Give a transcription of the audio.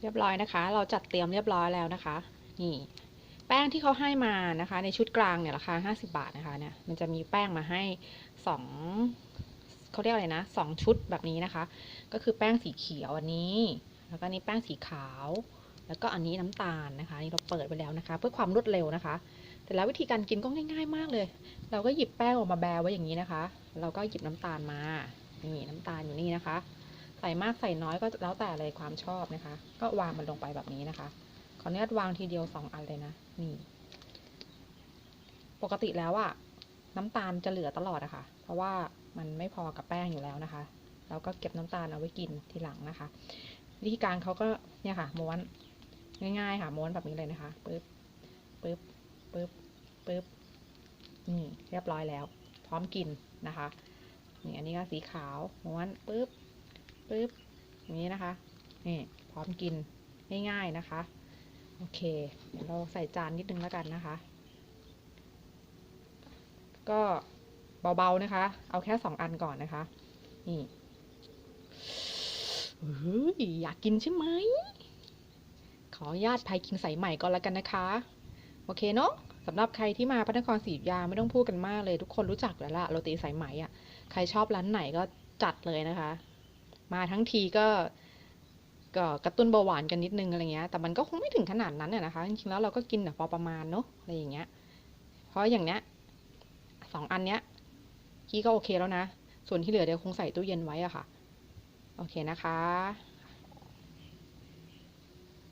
เรียบร้อยนะคะ เราจัดเตรียมเรียบร้อยแล้วนะคะ นี่ แป้งที่เขาให้มานะคะ ในชุดกลางเนี่ยราคา 50 บาทนะคะเนี่ย มันจะมีแป้งมาให้สองเขาเรียกอะไรนะสองชุดแบบนี้นะคะ ก็คือแป้งสีเขียวอันนี้ แล้วก็นนี้แป้งสีขาว แล้วก็อันนี้น้ำตาลนะคะ นี่เราเปิดไปแล้วนะคะ เพื่อความรวดเร็วนะคะ แต่แล้ววิธีการกินก็ง่าย ๆ มากเลย เราก็หยิบแป้งออกมาแบไว้อย่างนี้นะคะ เราก็หยิบน้ำตาลมา นี่น้ำตาลอยู่นี่นะคะ ใส่มากใส่น้อยก็แล้วแต่เลยความชอบนะคะ ก็วางมันลงไปแบบนี้นะคะ ขออนุญาตวางทีเดียวสองอันเลยนะนี่ ปกติแล้วอะน้ำตาลจะเหลือตลอดอะคะ่ะ เพราะว่ามันไม่พอกับแป้งอยู่แล้วนะคะเราก็เก็บน้ำตาลเอาไว้กินทีหลังนะคะ วิธีการเขาก็เนี่ยค่ะม้วนง่ายๆ ค่ะม้วนแบบนี้เลยนะคะปึ๊บปึ๊บปึ๊บปึ๊บนี่เรียบร้อยแล้ว พร้อมกินนะคะนี่อันนี้ก็สีขาวม้วนปึ๊บ ปึ๊บอย่างนี้นะคะ นี่พร้อมกินง่ายๆนะคะ โอเค เดี๋ยวเราใส่จานนิดนึงแล้วกันนะคะ ก็เบาๆนะคะ เอาแค่สองอันก่อนนะคะ นี่เฮ้ยอยากกินใช่ไหม ขออนุญาตพายกินใส่ใหม่ก่อนแล้วกันนะคะ โอเคเนาะสำหรับใครที่มาพระนครศรีอยุธยาไม่ต้องพูดกันมากเลย ทุกคนรู้จักแล้วล่ะโรตีสายไหมอะ ใครชอบร้านไหนก็จัดเลยนะคะ มาทั้งทีก็ก็กระตุ้นเบาหวานกันนิดนึงอะไรเงี้ย แต่มันก็คงไม่ถึงขนาดนั้นน่ยนะคะ จริงๆแล้วเราก็กินแบบพอประมาณเนาะอะไรอย่างเงี้ย เพราะอย่างเนี้ยสองอันเนี้ยกี้ก็โอเคแล้วนะ ส่วนที่เหลือเดี๋ยวคงใส่ตู้เย็นไว้อะค่ะ โอเคนะคะ